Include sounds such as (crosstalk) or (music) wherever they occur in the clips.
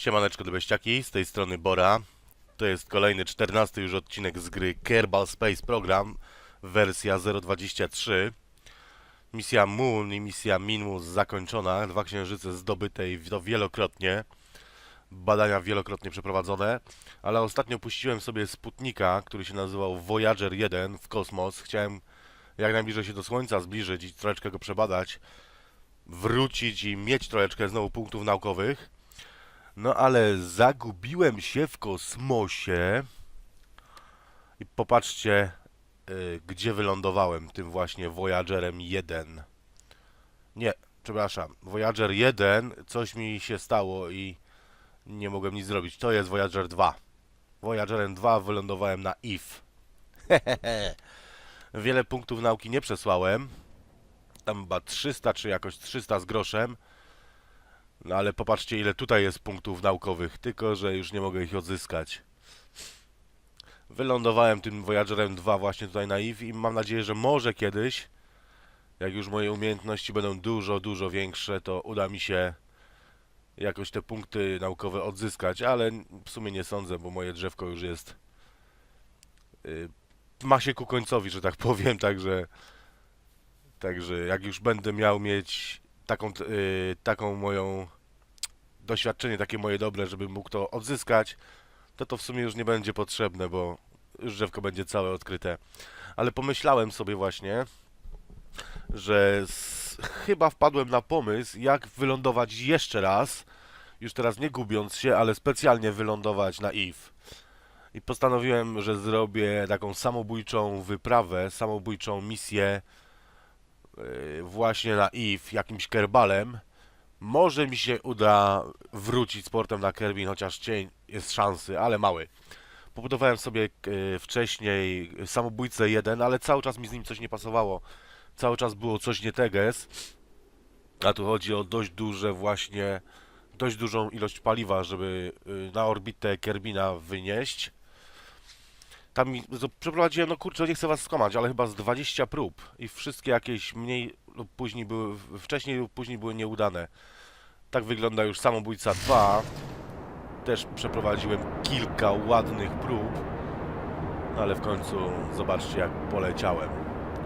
Siemaneczko do beściaki, z tej strony Bora. To jest kolejny, czternasty już odcinek z gry Kerbal Space Program, wersja 0.23. Misja Moon i misja Minmus zakończona, dwa księżyce zdobyte i to wielokrotnie. Badania wielokrotnie przeprowadzone, ale ostatnio puściłem sobie Sputnika, który się nazywał Voyager 1 w kosmos. Chciałem jak najbliżej się do Słońca zbliżyć i troszeczkę go przebadać, wrócić i mieć troszeczkę znowu punktów naukowych. No ale zagubiłem się w kosmosie. I popatrzcie, y, gdzie wylądowałem tym właśnie Voyagerem 1. Nie, przepraszam. Voyager 1, coś mi się stało i nie mogłem nic zrobić. To jest Voyager 2. Voyagerem 2 wylądowałem na IF. (laughs) Wiele punktów nauki nie przesłałem. Tam chyba 300 czy jakoś 300 z groszem. No ale popatrzcie ile tutaj jest punktów naukowych, tylko że już nie mogę ich odzyskać. Wylądowałem tym Voyagerem 2 właśnie tutaj na IV i mam nadzieję, że może kiedyś, jak już moje umiejętności będą dużo, dużo większe, to uda mi się jakoś te punkty naukowe odzyskać, ale w sumie nie sądzę, bo moje drzewko już jest y, ma się ku końcowi, że tak powiem, także także jak już będę miał mieć taką, t- y, taką moją doświadczenie, takie moje dobre, żebym mógł to odzyskać, to to w sumie już nie będzie potrzebne, bo już drzewko będzie całe odkryte. Ale pomyślałem sobie właśnie, że s- chyba wpadłem na pomysł, jak wylądować jeszcze raz, już teraz nie gubiąc się, ale specjalnie wylądować na IF. I postanowiłem, że zrobię taką samobójczą wyprawę, samobójczą misję yy, właśnie na IF jakimś kerbalem. Może mi się uda wrócić z portem na Kerbin, chociaż cień jest szansy, ale mały. Pobudowałem sobie yy, wcześniej samobójcę jeden, ale cały czas mi z nim coś nie pasowało. Cały czas było coś nie teges. A tu chodzi o dość duże właśnie, dość dużą ilość paliwa, żeby yy, na orbitę Kerbina wynieść. Tam przeprowadziłem, no kurczę, nie chcę was skłamać, ale chyba z 20 prób i wszystkie jakieś mniej lub później były, wcześniej lub później były nieudane. Tak wygląda już Samobójca 2. Też przeprowadziłem kilka ładnych prób, no ale w końcu zobaczcie jak poleciałem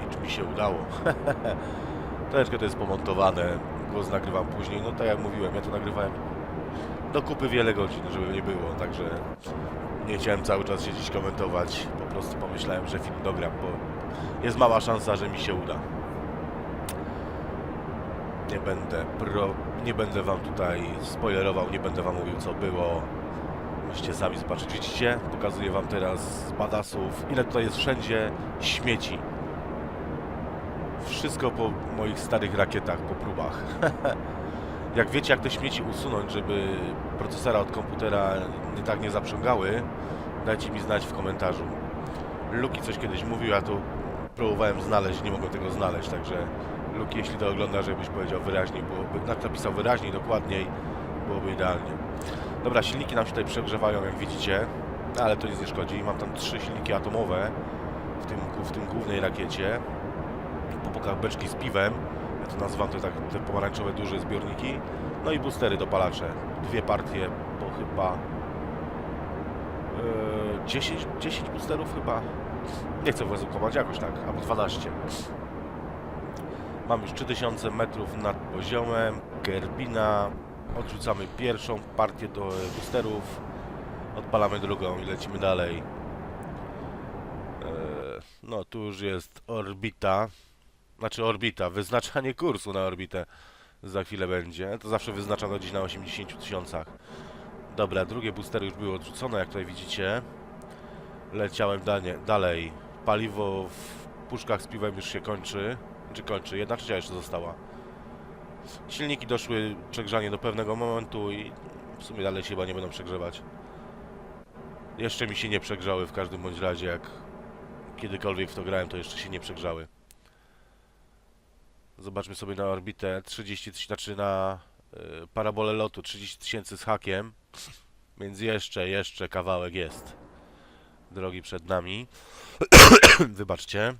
i czy mi się udało. (laughs) Troszeczkę to jest pomontowane, głos nagrywam później, no tak jak mówiłem, ja to nagrywałem do kupy wiele godzin, żeby nie było, także nie chciałem cały czas siedzieć komentować. Po prostu pomyślałem, że film dogram, bo jest mała szansa, że mi się uda. Nie będę pro... nie będę wam tutaj spoilerował, nie będę wam mówił co było. Musicie sami zobaczyć. Widzicie? Pokazuję wam teraz z badasów, ile tutaj jest wszędzie śmieci. Wszystko po moich starych rakietach, po próbach. (laughs) jak wiecie, jak te śmieci usunąć, żeby procesora od komputera nie tak nie zaprzęgały, dajcie mi znać w komentarzu. Luki coś kiedyś mówił, ja tu próbowałem znaleźć, nie mogłem tego znaleźć, także Luki, jeśli to oglądasz, żebyś powiedział wyraźniej, byłoby, na- napisał wyraźniej, dokładniej, byłoby idealnie. Dobra, silniki nam się tutaj przegrzewają, jak widzicie, ale to nic nie szkodzi. Mam tam trzy silniki atomowe w tym, w tym głównej rakiecie. Po beczki z piwem, ja to nazywam to tak te pomarańczowe duże zbiorniki. No i boostery dopalacze. Dwie partie, bo chyba e, 10, 10 boosterów chyba. Nie chcę was ukłamać, jakoś tak, albo 12. Mam już 3000 metrów nad poziomem. Gerbina. Odrzucamy pierwszą partię do boosterów. Odpalamy drugą i lecimy dalej. E, No, tu już jest orbita. Znaczy orbita, wyznaczanie kursu na orbitę za chwilę będzie. To zawsze wyznaczam to gdzieś na 80 tysiącach. Dobra, drugie boostery już były odrzucone, jak tutaj widzicie. Leciałem dalej. dalej. Paliwo w puszkach z piwem już się kończy. Czy kończy? Jedna trzecia jeszcze została. Silniki doszły przegrzanie do pewnego momentu i w sumie dalej się chyba nie będą przegrzewać. Jeszcze mi się nie przegrzały w każdym bądź razie, jak kiedykolwiek w to grałem, to jeszcze się nie przegrzały. Zobaczmy sobie na orbitę 30 tysięcy, znaczy na y, parabolę lotu 30 tysięcy z hakiem. Więc jeszcze, jeszcze kawałek jest. Drogi przed nami. (coughs) Wybaczcie.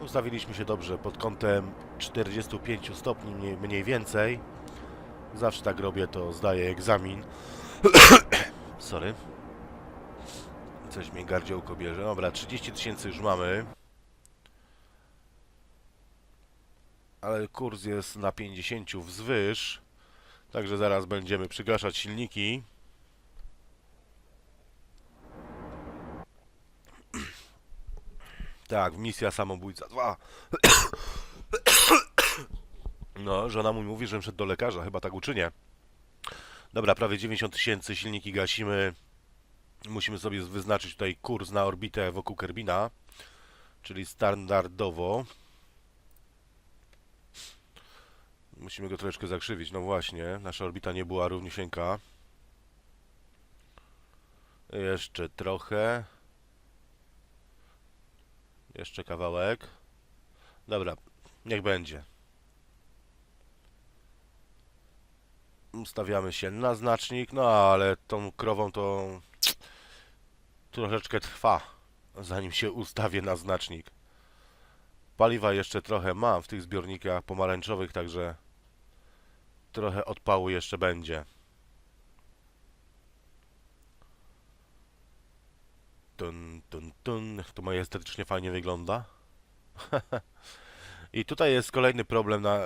Ustawiliśmy się dobrze pod kątem 45 stopni mniej, mniej więcej. Zawsze tak robię, to zdaję egzamin. (coughs) Sorry. Coś mnie gardziołko bierze. Dobra, 30 tysięcy już mamy. Ale kurs jest na 50 wzwyż. Także zaraz będziemy przygaszać silniki. Tak, misja samobójca 2. No, żona mu mówi, że szedł do lekarza, chyba tak uczynię. Dobra, prawie 90 tysięcy, silniki gasimy. Musimy sobie wyznaczyć tutaj kurs na orbitę wokół Kerbina, czyli standardowo. Musimy go troszeczkę zakrzywić, no właśnie, nasza orbita nie była równiusieńka. Jeszcze trochę. Jeszcze kawałek. Dobra, niech będzie. Ustawiamy się na znacznik, no ale tą krową to troszeczkę trwa, zanim się ustawię na znacznik. Paliwa jeszcze trochę mam w tych zbiornikach pomarańczowych, także trochę odpału jeszcze będzie. Tun, tun, tun. To moje estetycznie fajnie wygląda. (laughs) I tutaj jest kolejny problem, na,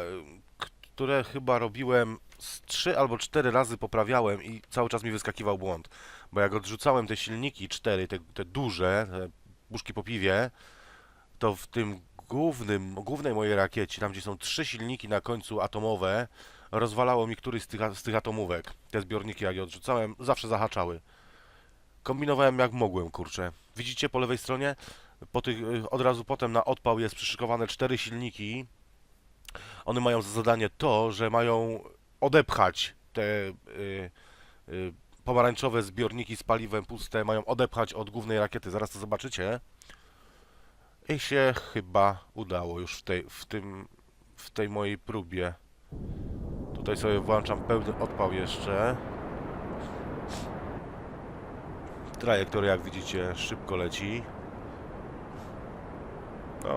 które chyba robiłem z 3 albo 4 razy poprawiałem i cały czas mi wyskakiwał błąd. Bo jak odrzucałem te silniki 4, te, te duże, te puszki po piwie, to w tym głównym, głównej mojej rakiecie, tam gdzie są trzy silniki na końcu atomowe, rozwalało mi któryś z tych, z tych atomówek. Te zbiorniki jak je odrzucałem, zawsze zahaczały. Kombinowałem jak mogłem, kurczę. Widzicie po lewej stronie? Po tych, y, od razu potem na odpał jest przyszykowane cztery silniki. One mają za zadanie to, że mają odepchać te y, y, pomarańczowe zbiorniki z paliwem puste, mają odepchać od głównej rakiety. Zaraz to zobaczycie. I się chyba udało już w tej, w tym, w tej mojej próbie. Tutaj sobie włączam pełny odpał jeszcze. Trajektoria, jak widzicie, szybko leci. No,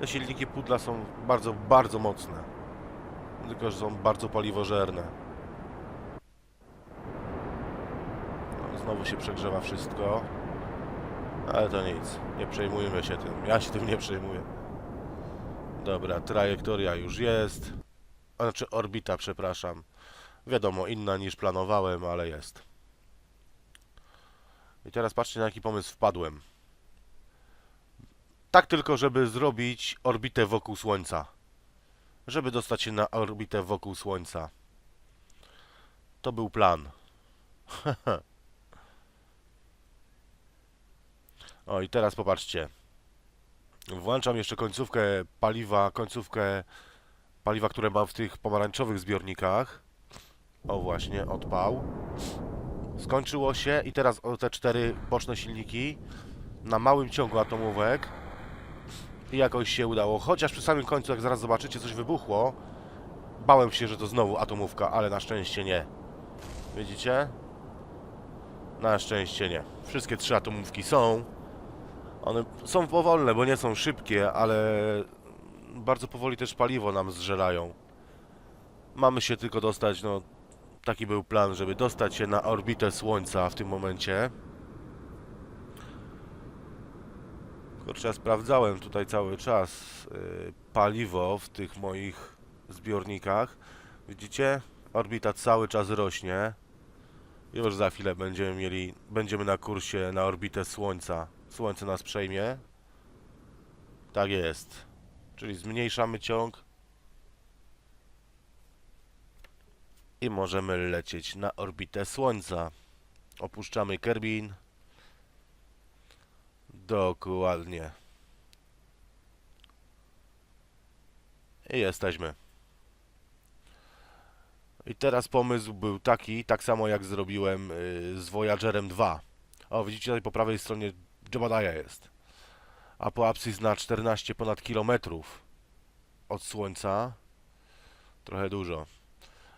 te silniki pudla są bardzo, bardzo mocne. Tylko, że są bardzo paliwożerne. No, znowu się przegrzewa wszystko. Ale to nic. Nie przejmujmy się tym. Ja się tym nie przejmuję. Dobra, trajektoria już jest. Znaczy orbita, przepraszam. Wiadomo, inna niż planowałem, ale jest. I teraz patrzcie na jaki pomysł wpadłem. Tak tylko, żeby zrobić orbitę wokół Słońca. Żeby dostać się na orbitę wokół Słońca. To był plan. (laughs) o i teraz popatrzcie. Włączam jeszcze końcówkę paliwa, końcówkę paliwa, które mam w tych pomarańczowych zbiornikach. O właśnie, odpał. Skończyło się i teraz o te cztery boczne silniki na małym ciągu atomówek i jakoś się udało. Chociaż przy samym końcu, jak zaraz zobaczycie, coś wybuchło. Bałem się, że to znowu atomówka, ale na szczęście nie. Widzicie? Na szczęście nie. Wszystkie trzy atomówki są. One są powolne, bo nie są szybkie, ale bardzo powoli też paliwo nam zżerają. Mamy się tylko dostać, no taki był plan, żeby dostać się na orbitę Słońca w tym momencie. Kurczę, ja sprawdzałem tutaj cały czas y, paliwo w tych moich zbiornikach. Widzicie? Orbita cały czas rośnie. Już za chwilę będziemy mieli, będziemy na kursie na orbitę Słońca. Słońce nas przejmie. Tak jest. Czyli zmniejszamy ciąg. I możemy lecieć na orbitę Słońca. Opuszczamy Kerbin. Dokładnie. I jesteśmy. I teraz pomysł był taki, tak samo jak zrobiłem y, z Voyagerem 2. O, widzicie tutaj po prawej stronie Jebediah jest. Apoapsis na 14 ponad kilometrów od Słońca. Trochę dużo.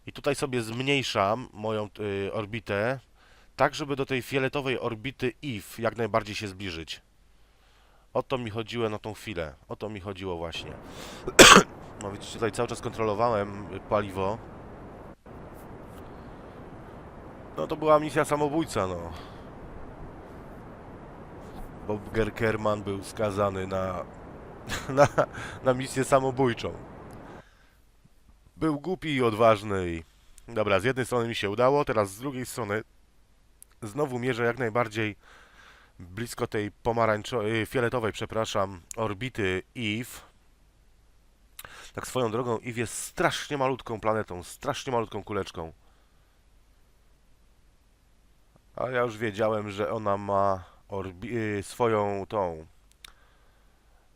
I tutaj sobie zmniejszam moją y, orbitę, tak żeby do tej fioletowej orbity IF jak najbardziej się zbliżyć. O to mi chodziło na tą chwilę. O to mi chodziło właśnie. no widzicie, tutaj cały czas kontrolowałem y, paliwo. No to była misja samobójca, no. Bob Gerkerman był skazany na, (laughs) na, na misję samobójczą. Był głupi i odważny i... Dobra, z jednej strony mi się udało, teraz z drugiej strony znowu mierzę jak najbardziej blisko tej pomarańczowej, fioletowej, przepraszam, orbity Eve. Tak swoją drogą, Eve jest strasznie malutką planetą, strasznie malutką kuleczką. A ja już wiedziałem, że ona ma orbi y, swoją tą...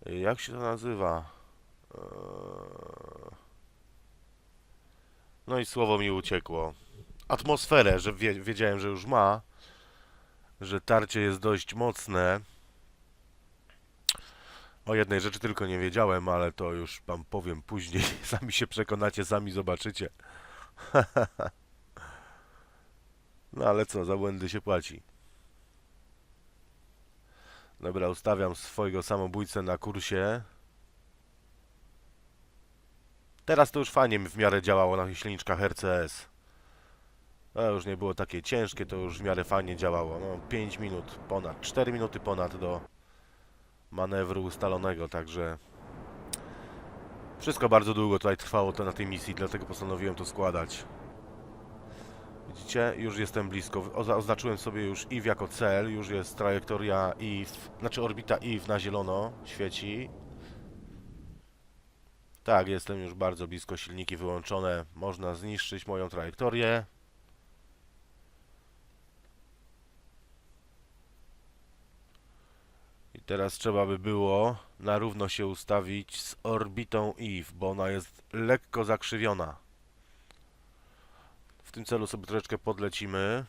y, Jak się to nazywa? Eee, No i słowo mi uciekło. Atmosferę, że wie, wiedziałem, że już ma. Że tarcie jest dość mocne. O jednej rzeczy tylko nie wiedziałem, ale to już wam powiem później. (laughs) Sami się przekonacie, sami zobaczycie. (laughs) No ale co, za błędy się płaci. Dobra, ustawiam swojego samobójcę na kursie. Teraz to już fajnie w miarę działało na silniczkach RCS. To już nie było takie ciężkie, to już w miarę fajnie działało. No, 5 minut ponad, 4 minuty ponad do manewru ustalonego, także wszystko bardzo długo tutaj trwało to na tej misji, dlatego postanowiłem to składać. Widzicie? Już jestem blisko. Oznaczyłem sobie już Eve jako cel, już jest trajektoria Eve, znaczy orbita Eve na zielono świeci. Tak, jestem już bardzo blisko, silniki wyłączone. Można zniszczyć moją trajektorię. I teraz trzeba by było na równo się ustawić z orbitą Eve, bo ona jest lekko zakrzywiona. Tym celu sobie troszeczkę podlecimy.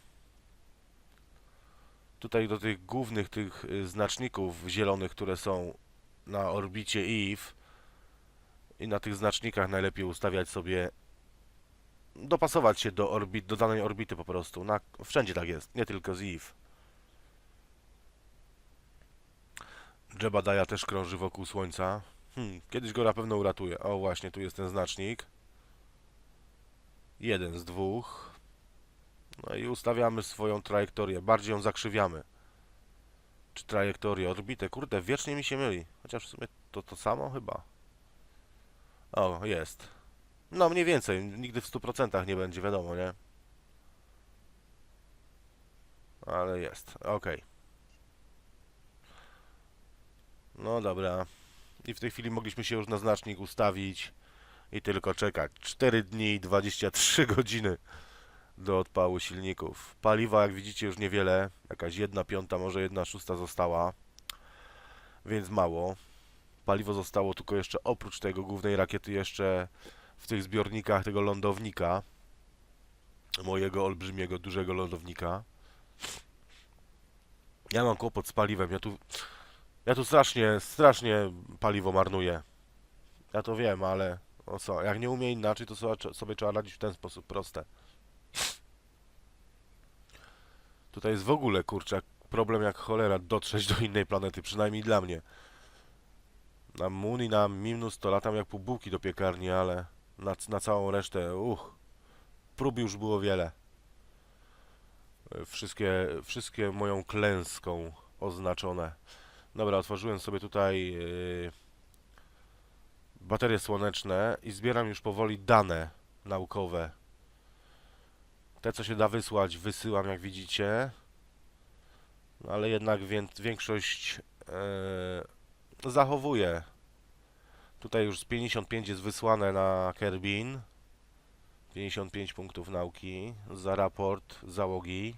Tutaj do tych głównych tych y, znaczników zielonych, które są na orbicie Eve i na tych znacznikach najlepiej ustawiać sobie dopasować się do orbit, do danej orbity po prostu. Na, wszędzie tak jest, nie tylko z Eve. Jebadiah też krąży wokół Słońca. Hmm, kiedyś go na pewno uratuje. O, właśnie, tu jest ten znacznik. Jeden z dwóch. No i ustawiamy swoją trajektorię. Bardziej ją zakrzywiamy. Czy trajektorię, orbitę. Kurde, wiecznie mi się myli. Chociaż w sumie to to samo chyba. O, jest. No, mniej więcej. Nigdy w 100% nie będzie, wiadomo, nie? Ale jest. Okej. No dobra. I w tej chwili mogliśmy się już na znacznik ustawić i tylko czekać. 4 dni i 23 (laughs) godziny do odpału silników. Paliwa, jak widzicie, już niewiele. Jakaś jedna piąta, może jedna szósta została. Więc mało. Paliwo zostało tylko jeszcze oprócz tego głównej rakiety jeszcze w tych zbiornikach tego lądownika. Mojego olbrzymiego, dużego lądownika. Ja mam kłopot z paliwem. Ja tu, ja tu strasznie, strasznie paliwo marnuję. Ja to wiem, ale o co, jak nie umie inaczej, to sobie, trzeba radzić w ten sposób, proste. Tutaj jest w ogóle, kurczak, problem jak cholera dotrzeć do innej planety, przynajmniej dla mnie. Na Moon i na Minus to latam jak pół bułki do piekarni, ale na, na całą resztę, uch, prób już było wiele. Wszystkie, wszystkie moją klęską oznaczone. Dobra, otworzyłem sobie tutaj yy, baterie słoneczne i zbieram już powoli dane naukowe. Te, co się da wysłać, wysyłam, jak widzicie. No, ale jednak wię większość yy, zachowuję. Tutaj już z 55 jest wysłane na Kerbin. 55 punktów nauki za raport załogi.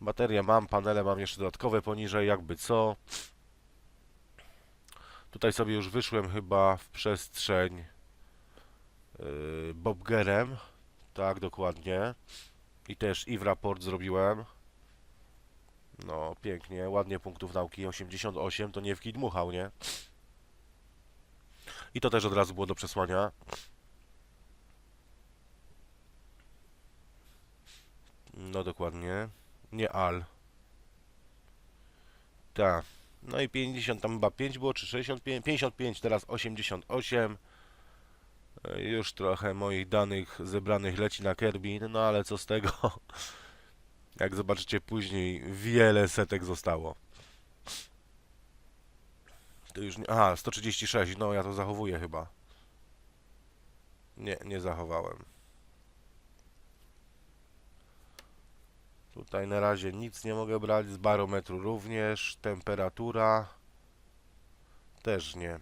Bateria mam, panele mam jeszcze dodatkowe poniżej, jakby co. Tutaj sobie już wyszłem chyba w przestrzeń yy, Bobgerem. Tak, dokładnie. I też i w raport zrobiłem. No, pięknie, ładnie punktów nauki. 88 to nie w kij dmuchał, nie? I to też od razu było do przesłania. No dokładnie. Nie al. Tak. No i 50, tam chyba 5 było, czy 65? 55, teraz 88. E, Już trochę moich danych zebranych leci na Kerbin, no ale co z tego? (laughs) Jak zobaczycie później, wiele setek zostało. To już nie... Aha, 136, no ja to zachowuję chyba. Nie, nie zachowałem. Tutaj na razie nic nie mogę brać, z barometru również, temperatura też nie.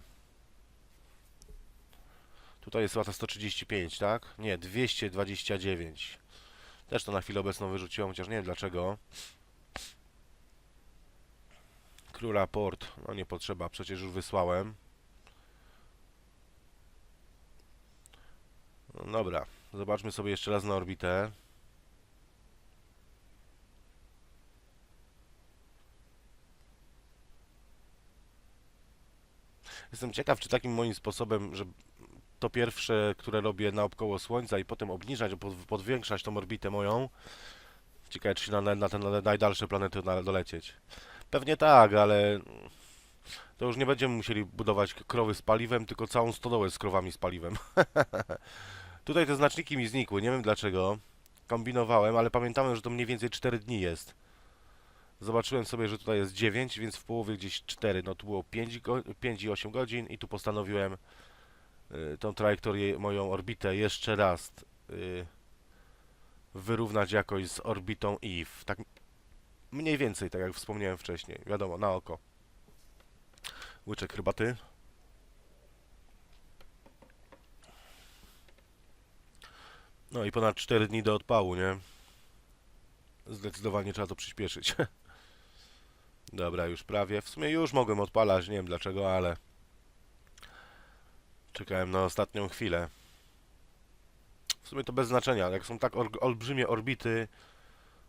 Tutaj jest lata 135, tak? Nie, 229. Też to na chwilę obecną wyrzuciłem, chociaż nie wiem dlaczego. Króla Port, no nie potrzeba, przecież już wysłałem. No dobra, zobaczmy sobie jeszcze raz na orbitę. Jestem ciekaw, czy takim moim sposobem, że to pierwsze, które robię naokoło Słońca i potem obniżać, pod- podwiększać tą orbitę moją. Ciekawe, czy na, na te na najdalsze planety na, dolecieć. Pewnie tak, ale to już nie będziemy musieli budować krowy z paliwem, tylko całą stodołę z krowami z paliwem. (laughs) Tutaj te znaczniki mi znikły, nie wiem dlaczego. Kombinowałem, ale pamiętałem, że to mniej więcej 4 dni jest. Zobaczyłem sobie, że tutaj jest 9, więc w połowie gdzieś 4. No tu było 5, go, 5 i 8 godzin i tu postanowiłem y, tą trajektorię, moją orbitę jeszcze raz y, wyrównać jakoś z orbitą Eve. Tak mniej więcej, tak jak wspomniałem wcześniej. Wiadomo, na oko. Łyczek herbaty. No i ponad 4 dni do odpału, nie? Zdecydowanie trzeba to przyspieszyć. (laughs) Dobra, już prawie. W sumie już mogłem odpalać, nie wiem dlaczego, ale czekałem na ostatnią chwilę. W sumie to bez znaczenia. Jak są tak olbrzymie orbity,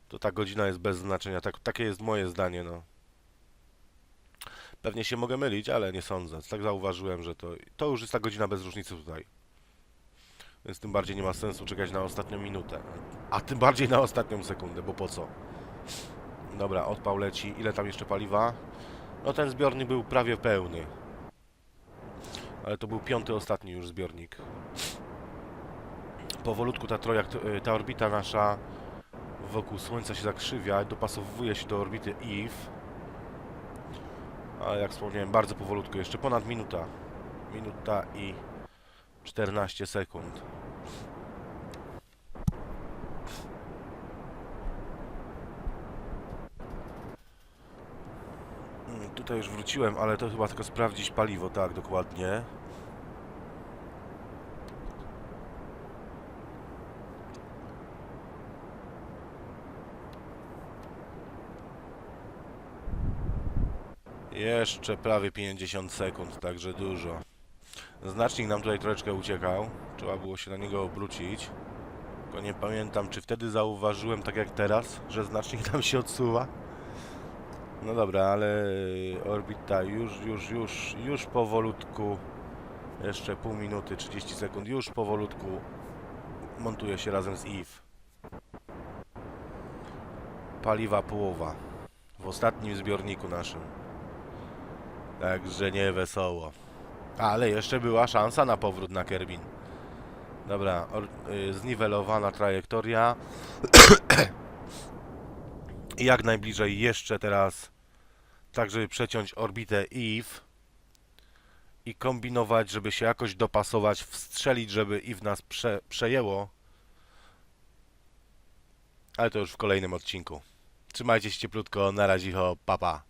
to ta godzina jest bez znaczenia. Tak, takie jest moje zdanie, no. Pewnie się mogę mylić, ale nie sądzę. Tak zauważyłem, że to, to już jest ta godzina bez różnicy tutaj. Więc tym bardziej nie ma sensu czekać na ostatnią minutę. A tym bardziej na ostatnią sekundę, bo po co? Dobra, odpał leci. Ile tam jeszcze paliwa? No ten zbiornik był prawie pełny. Ale to był piąty, ostatni już zbiornik. Powolutku ta, trojak, ta orbita nasza wokół Słońca się zakrzywia, dopasowuje się do orbity Eve. Ale jak wspomniałem, bardzo powolutku, jeszcze ponad minuta. Minuta i 14 sekund. Tutaj już wróciłem, ale to chyba tylko sprawdzić paliwo, tak, dokładnie. Jeszcze prawie 50 sekund, także dużo. Znacznik nam tutaj troszeczkę uciekał. Trzeba było się na niego obrócić. Tylko nie pamiętam, czy wtedy zauważyłem, tak jak teraz, że znacznik (laughs) nam się odsuwa. No dobra, ale orbita już, już, już, już powolutku. Jeszcze pół minuty, 30 sekund. Już powolutku montuje się razem z Eve. Paliwa połowa. W ostatnim zbiorniku naszym. Także nie wesoło. Ale jeszcze była szansa na powrót na Kerbin. Dobra, or, y, zniwelowana trajektoria. Jak najbliżej jeszcze teraz, tak żeby przeciąć orbitę Eve i kombinować, żeby się jakoś dopasować, wstrzelić, żeby Eve nas prze, przejęło. Ale to już w kolejnym odcinku. Trzymajcie się cieplutko, na razie, papa. Pa.